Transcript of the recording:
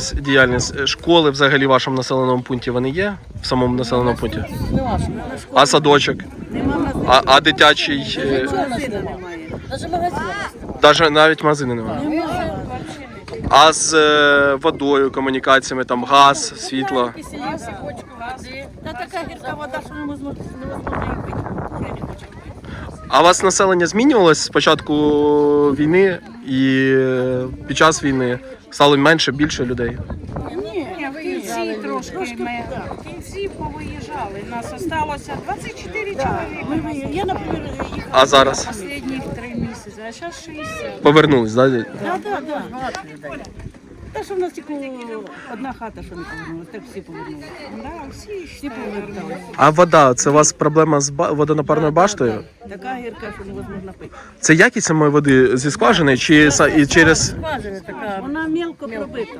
Діяльність е, школи взагалі в вашому населеному пункті вони є? В самому населеному пункті? А садочок? А, а дитячий? е. Даже навіть магазини немає. А з е, водою, комунікаціями, там газ, світло. Та така гірка вода, що не пити. А у вас населення змінювалось з початку війни і під час війни стало менше, більше людей? Ні, В кінці трошки ми в кінці повиїжджали. Нас осталося 24 Ми чоловіка. Я, наприклад, їхала. А зараз Останніх три місяці, а зараз 60. повернулись, да? Так, так, так, людей. Та що в нас тільки одна хата, що не повернулася, так всі повернулися. Да, всі Всі повернулися. А вода це у вас проблема з ба- водонапарною баштою? Така гірка, що невозможно пити. Це якість самої води зі скважини чи са- і через Скважина така. Вона мелко пробита.